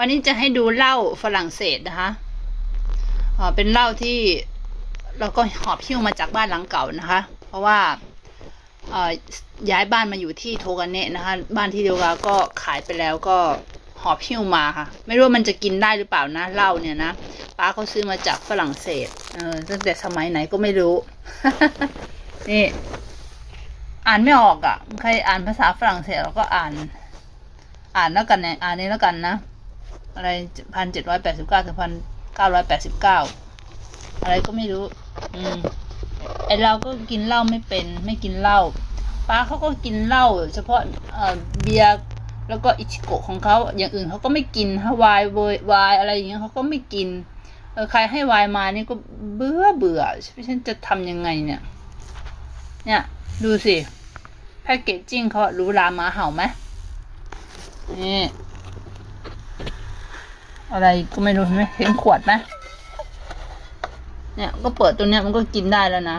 วันนี้จะให้ดูเหล้าฝรั่งเศสนะคะอ่าเป็นเหล้าที่เราก็หอบหิ้วมาจากบ้านหลังเก่านะคะ เพราะว่าย้ายบ้านมาอยู่ที่โทกาเนะนะคะ บ้านที่เดียวกันก็ขายไปแล้วก็หอบหิ้วมาค่ะ ไม่รู้ว่ามันจะกินได้หรือเปล่านะเหล้าเนี่ยนะป้าเขาซื้อมาจากฝรั่งเศสเออตั้งแต่สมัยไหนก็ไม่รู้ นี่ อ่านไม่ออกอะ่ะใครอ่านภาษาฝรั่งเศสเราก็อ่าน อ่านแล้วกันเนี่ยอ่านนี้แล้วกันนะ อะไรพันเจ็ดร้อยแปดสิบเก้าถึงพันเก้าร้อยแปดสิบเก้าอะไรก็ไม่รู้ อืมไอเราก็กินเหล้าไม่เป็น ไม่กินเหล้าป้าเขาก็กินเหล้าเฉพาะเอ่อเบียร์แล้วก็อิชิโกะของเขาอย่างอื่นเขาก็ไม่กินฮาวายเวายอะไรอย่างเงี้ยเขาก็ไม่กินเออใครให้วายมานี่ก็เบื่อเบื่อฉันจะทำยังไงเนี่ย เนี่ยดูสิแพ็กเกจจิ้งเขาหรู้รามาเห่าไหมนี่ อะไรก็ไม่รู้เห็นไหมเห็นขวดไหมเนี่ยก็เปิดตัวเนี้ยมันก็กินได้แล้วนะ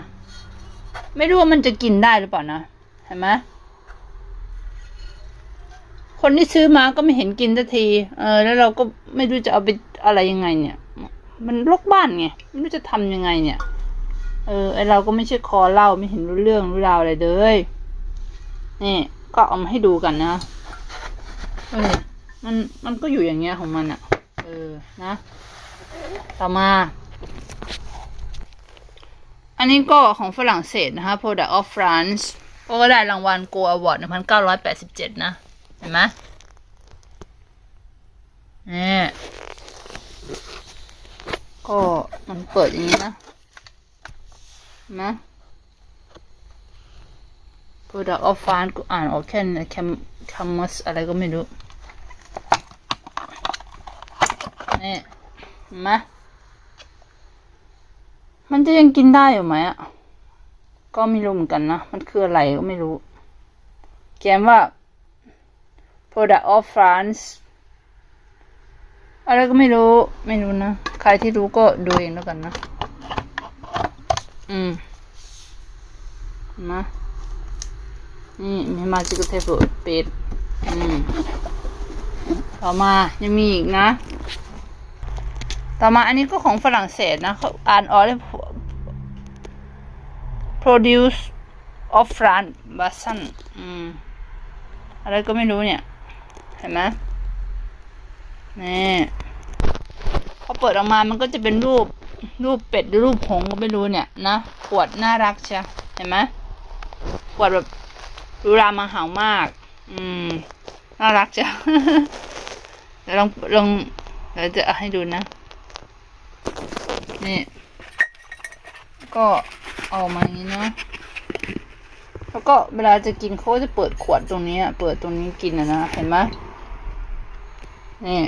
ไม่รู้ว่ามันจะกินได้หรือเปล่านะ เห็นไหมคนที่ซื้อมาก็ไม่เห็นกินสักที เออ แล้วเราก็ไม่รู้จะเอาไปอะไรยังไง เนี่ย มันลกบ้านไง ไม่รู้จะทำยังไงเนี่ย เออ ไอเราก็ไม่ใช่คอเล่าไม่เห็นรู้เรื่องรู้ราวอะไรเลยนี่ก็เอามาให้ดูกันนะเออมัน มันก็อยู่อย่างเงี้ยของมันอะ่ะ เออ นะ ต่อมา อันนี้ก็ของฝรั่งเศสนะคะ Product of France ก็ได้รางวัล Go Award 1987 นะ เห็นไหมนี่ก็มันเปิดอย่างนี้นะเห็นไหม Product of France ก็อ่านออกแค่แคมคมมัสอะไรก็ไม่รู้ นี่เห็นไหมมันจะยังกินได้อยู่ไหมอะ ก็ไม่รู้เหมือนกันนะ มันคืออะไรก็ไม่รู้ เขียนว่า product of France อะไรก็ไม่รู้ ไม่รู้นะ ใครที่รู้ก็ดูเองแล้วกันนะ อืมเห็นไหมานี่มีมาจิกเทปปิดอืมต่อมายังมีอีกนะ ต่อมาอันนี้ก็ของฝรั่งเศสนะเขาอ่านออกเลย produce of France b a s o n อืมอะไรก็ไม่รู้เนี่ย เห็นไหมนี่พอเปิดออกมามันก็จะเป็นรูปรูปเป็ดหรือรูปหงก็ไม่รู้เนี่ยนะขวดน่ารักใช่เห็นไหมขวดแบบรูรามาหาวมาก อืม น่ารักจ้ะเดี๋ยวลองลองเดี๋ยวจะให้ดูนะ นี่ ก็เออกมาอย่างนี้เนาะแล้วก็เวลาจะกินเขาจะเปิดขวดตรงนี้เปิดตรงนี้กินอะนะเห็นไหมนี่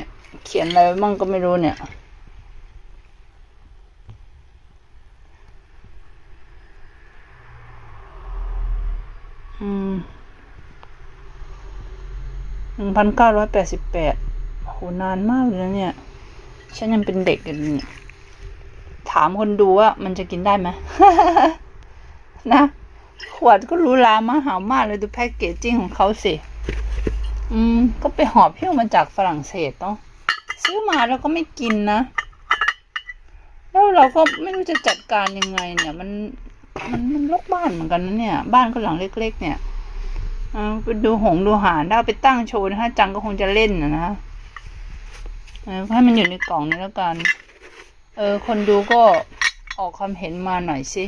เขียนอะไรมั่งก็ไม่รู้เนี่ย อืมหนึ่งพันเก้าร้อยแปดสิบแปดโหนานมากเลยนะเนี่ย ฉันยังเป็นเด็กอยู่เนี่ย ถามคนดูว่ามันจะกินได้ไหมนะ ขวดก็รู้ลามาหามากเลยดูแพ็กเกจจิ้งของเขาสิ อืม ก็ไปหอบเพิ้วมาจากฝรั่งเศสเนาะซื้อมาแล้วก็ไม่กินนะ แล้วเราก็ไม่รู้จะจัดการยังไง เนี่ย มัน มันมันลกบ้านเหมือนกันนะเนี่ย บ้านก็หลังเล็ก ๆ เนี่ยอ่าไปดูหงดูหานถ้ไปตั้งโชว์นะคะจังก็คงจะเล่นนะนะให้มันอยู่ในกล่องนี้แล้วกัน เออ คนดูก็ออกความเห็นมาหน่อยสิ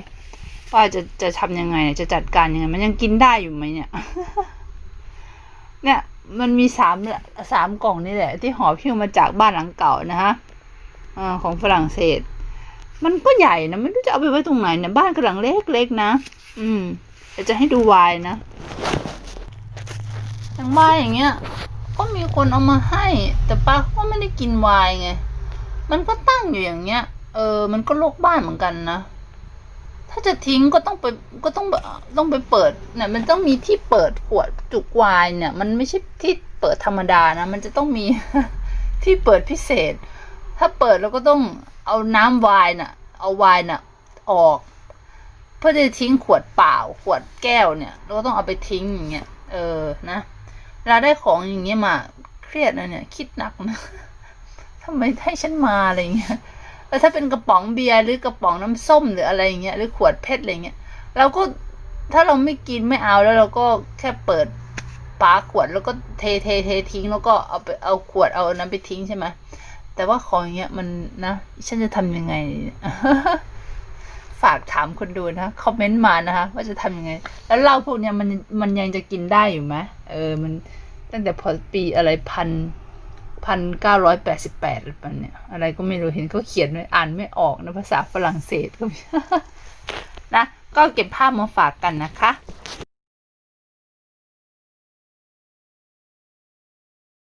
ว่าจะจะทำยังไง จะจัดการยังไง มันยังกินได้อยู่ไหมเนี่ย เนี่ย มันมีสามสามกล่องนี่แหละ ที่หอบพิ้วมาจากบ้านหลังเก่านะฮะอของฝรั่งเศส มันก็ใหญ่นะไม่รู้จะเอาไปไว้ตรงไหนเนี่ยบ้านก็หลังเล็กๆนะ อืมเดี๋ยวจะให้ดูวายนะอย่างวายอย่างเงี้ย ก็มีคนเอามาให้ แต่ป้าก็ไม่ได้กินวายไง มันก็ตั้งอยู่อย่างเงี้ย เออ มันก็โลกบ้านเหมือนกันนะ ถ้าจะทิ้งก็ต้องไป ก็ต้องแบบต้องไปเปิด เนี่ย มันต้องมีที่เปิดขวดจุกวายเนี่ย มันไม่ใช่ที่เปิดธรรมดานะ มันจะต้องมีที่เปิดพิเศษ ถ้าเปิดเราก็ต้องเอาน้ำวายน่ะ เอาวายน่ะ ออก เพื่อจะทิ้งขวดเปล่า ขวดแก้วเนี่ยเราก็ต้องเอาไปทิ้งอย่างเงี้ย เออ นะเวลาได้ของอย่างเงี้ยมา เครียดนะเนี่ย คิดหนักนะ ทำไมให้ฉันมาอะไรเงี้ยแล้วถ้าเป็นกระป๋องเบียร์หรือกระป๋องน้ำส้มหรืออะไรเงี้ยหรือขวดเพชรอะไรเงี้ยเราก็ถ้าเราไม่กินไม่เอาแล้วเราก็แค่เปิดฝาขวดแล้วก็เทเทเททิ้ง แล้วก็เอาไปเอาขวดเอานั้นไปทิ้งใช่ไหมแต่ว่าของอย่างเงี้ยมันนะฉันจะทำยังไง ฝากถามคนดูนะคอมเมนต์มานะคะว่าจะทำยังไง แล้วเหล้าพวกเนี้ยมันมันยังจะกินได้อยู่ไหมเออมันตั้งแต่พอปีอะไรพัน พันเก้าร้อยแปดสิบแปดหรือเปล่าเนี่ยอะไรก็ไม่รู้เห็นเขาเขียนไว้อ่านไม่ออกนะภาษาฝรั่งเศสก็นะ ก็เก็บภาพมาฝากกันนะคะ